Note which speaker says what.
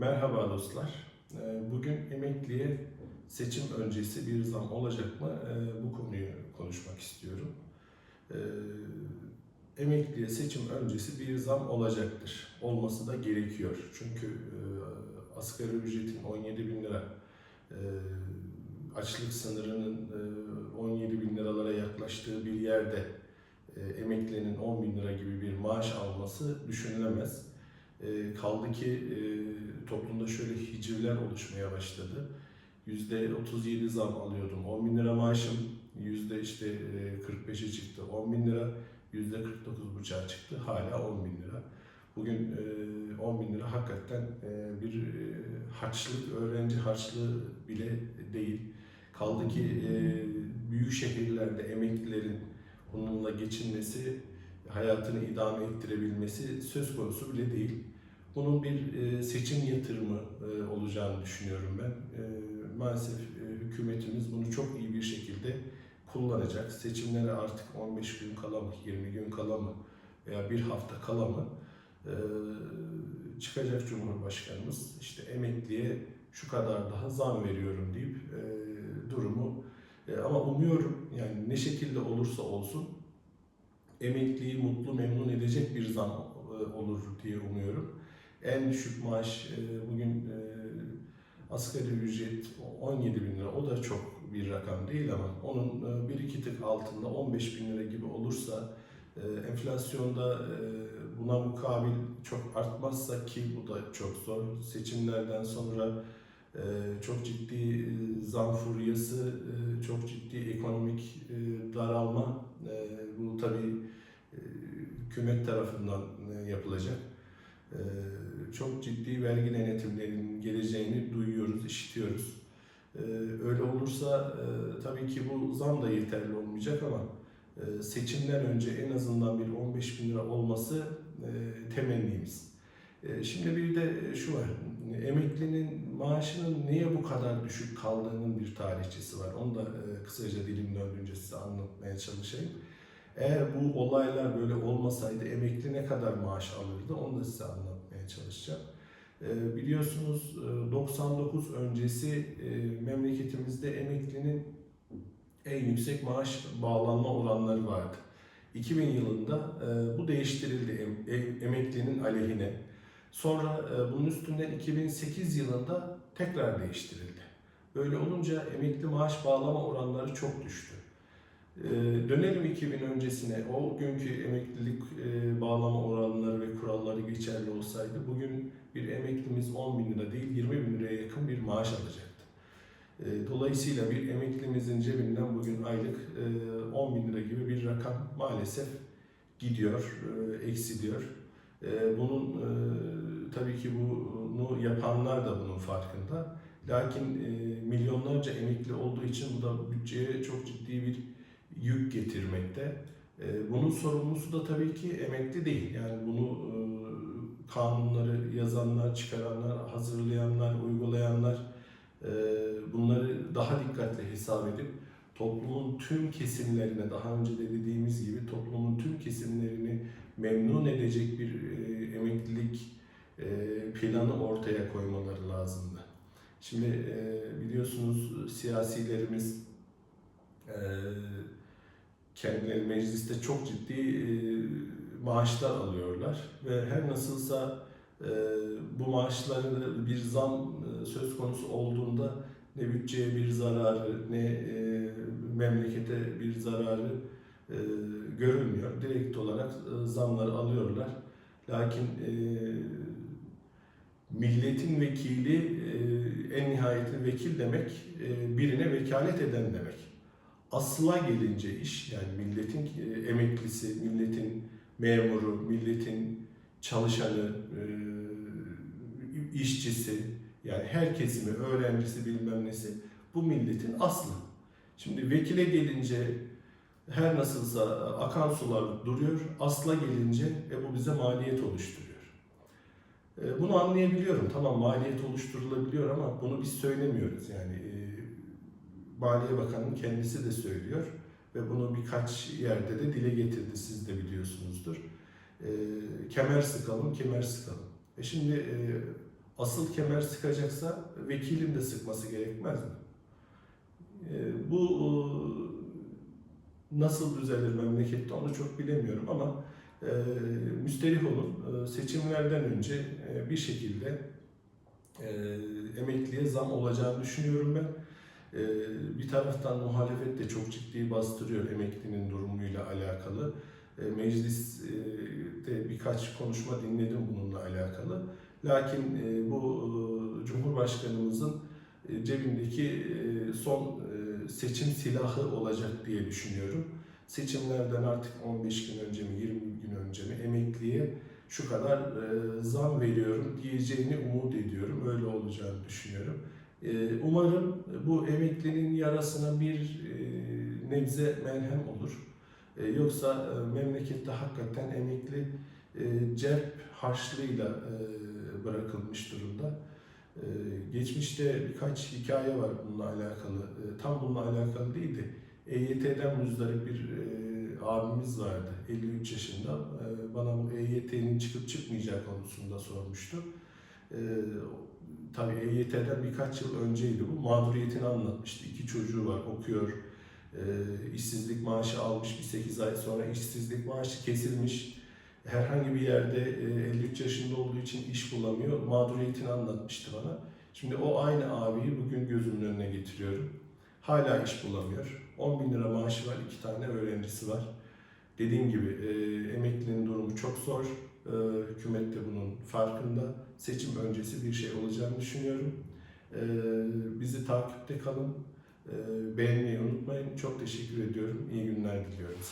Speaker 1: Merhaba dostlar. Ee, Bugün emekliye seçim öncesi bir zam olacak mı? Ee, Bu konuyu konuşmak istiyorum. Ee, Emekliye seçim öncesi bir zam olacaktır. Olması da gerekiyor. Çünkü e, asgari ücretin 17 bin lira, e, açlık sınırının e, 17 bin liralara yaklaştığı bir yerde e, emeklinin 10 bin lira gibi bir maaş alması düşünülemez. E, kaldı ki e, toplumda şöyle hicivler oluşmaya başladı. Yüzde 37 zam alıyordum. 10 bin lira maaşım yüzde işte e, 45'e çıktı. 10 bin lira yüzde 49,5'a çıktı. Hala 10 bin lira. Bugün e, 10 bin lira hakikaten e, bir e, harçlık, öğrenci harçlığı bile değil. Kaldı ki e, büyük şehirlerde emeklilerin bununla geçinmesi, hayatını idame ettirebilmesi söz konusu bile değil. Bunun bir e, seçim yatırımı e, olacağını düşünüyorum ben. E, maalesef hükümetimiz bunu çok iyi bir şekilde kullanacak. Seçimlere artık 15 gün kala mı, 20 gün kala mı veya bir hafta kala mı çıkacak Cumhurbaşkanımız işte emekliye şu kadar daha zam veriyorum deyip durumu ama umuyorum yani ne şekilde olursa olsun emekliyi mutlu memnun edecek bir zam olur diye umuyorum. En düşük maaş e, bugün e, asgari ücret 17 bin lira. O da çok bir rakam değil ama onun e, bir iki tık altında 15 bin lira gibi olursa enflasyonda buna mukabil çok artmazsa ki bu da çok zor. Seçimlerden sonra çok ciddi zam furyası, çok ciddi ekonomik daralma. Bu tabii hükümet tarafından yapılacak. E, çok ciddi vergi denetimlerinin geleceğini duyuyoruz, işitiyoruz. E, öyle olursa e, tabii ki bu zam da yeterli olmayacak ama e, seçimden önce en azından bir 15 bin lira olması e, temennimiz. Şimdi bir de şu var, emeklinin maaşının niye bu kadar düşük kaldığının bir tarihçesi var. Onu da kısaca dilim döndüğünce size anlatmaya çalışayım. Eğer bu olaylar böyle olmasaydı emekli ne kadar maaş alırdı onu da size anlatmaya çalışacağım. E, Biliyorsunuz e, 99 öncesi e, memleketimizde emeklinin en yüksek maaş bağlanma oranları vardı. 2000 yılında e, bu değiştirildi em- em- emeklinin aleyhine. Sonra e, bunun üstünden 2008 yılında tekrar değiştirildi. Böyle olunca emekli maaş bağlama oranları çok düştü. E, dönelim 2000 öncesine. O günkü emeklilik e, bağlama oranları ve kuralları geçerli olsaydı bugün bir emeklimiz 10 bin lira değil 20 bin liraya yakın bir maaş alacaktı. E, Dolayısıyla bir emeklimizin cebinden bugün aylık e, 10 bin lira gibi bir rakam maalesef gidiyor, e, eksiliyor. E, Bunun e, tabii ki bunu yapanlar da bunun farkında. Lakin e, milyonlarca emekli olduğu için bu da bütçeye çok ciddi bir yük getirmekte. E, Bunun sorumlusu da tabii ki emekli değil. Yani bunu e, kanunları yazanlar, çıkaranlar, hazırlayanlar, uygulayanlar e, bunları daha dikkatli hesap edip toplumun tüm kesimlerine daha önce de dediğimiz gibi toplumun tüm kesimlerini memnun edecek bir e, emeklilik planı ortaya koymaları lazımdı. Şimdi biliyorsunuz siyasilerimiz kendileri mecliste çok ciddi e, maaşlar alıyorlar ve her nasılsa e, bu maaşların bir zam e, söz konusu olduğunda ne bütçeye bir zararı ne memlekete bir zararı görülmüyor. Direkt olarak zamları alıyorlar. Lakin milletin vekili en nihayetinde vekil demek birine vekalet eden demek. Asla gelince iş yani milletin e, emeklisi, milletin memuru, milletin çalışanı, e, işçisi yani her kesimi, öğrencisi bilmem nesi bu milletin aslı. Şimdi vekile gelince her nasılsa akan sular duruyor, asla gelince e, bu bize maliyet oluşturuyor. E, bunu anlayabiliyorum. Tamam maliyet oluşturulabiliyor ama bunu biz söylemiyoruz. Yani Maliye Bakanı'nın kendisi de söylüyor ve bunu birkaç yerde de dile getirdi. Siz de biliyorsunuzdur. E, kemer sıkalım, kemer sıkalım. E şimdi e, asıl kemer sıkacaksa vekilin de sıkması gerekmez mi? E, bu e, nasıl düzelir memlekette onu çok bilemiyorum ama e, müsterih olun. E, seçimlerden önce e, bir şekilde e, emekliye zam olacağını düşünüyorum ben. E, bir taraftan muhalefet de çok ciddi bastırıyor emeklinin durumuyla alakalı. E, mecliste birkaç konuşma dinledim bununla alakalı. Lakin e, bu e, Cumhurbaşkanımızın e, cebindeki son seçim silahı olacak diye düşünüyorum. Seçimlerden artık 15 gün önce mi 20 gün önce mi emekliye şu kadar zam veriyorum diyeceğini umut ediyorum. Öyle olacağını düşünüyorum. E, umarım bu emeklinin yarasına bir e, nebze merhem olur. E, yoksa e, memlekette hakikaten emekli e, cep harçlığıyla bırakılmış durumda. E, geçmişte birkaç hikaye var bununla alakalı. Tam bununla alakalı değil de EYT'den müzdarip bir abimiz vardı 53 yaşında. Bana bu EYT'nin çıkıp çıkmayacağı konusunda sormuştu. Tabii EYT'den birkaç yıl önceydi bu. Mağduriyetini anlatmıştı. İki çocuğu var, okuyor. E, işsizlik maaşı almış bir 8 ay sonra işsizlik maaşı kesilmiş. Herhangi bir yerde e, 53 yaşında olduğu için iş bulamıyor. Mağduriyetini anlatmıştı bana. Şimdi o aynı abiyi bugün gözümün önüne getiriyorum. Hala iş bulamıyor. 10 bin lira maaşı var, iki tane öğrencisi var. Dediğim gibi e, emeklinin durumu çok zor. E, hükümet de bunun farkında. Seçim öncesi bir şey olacağını düşünüyorum. E, bizi takipte kalın. E, beğenmeyi unutmayın. Çok teşekkür ediyorum. İyi günler diliyorum.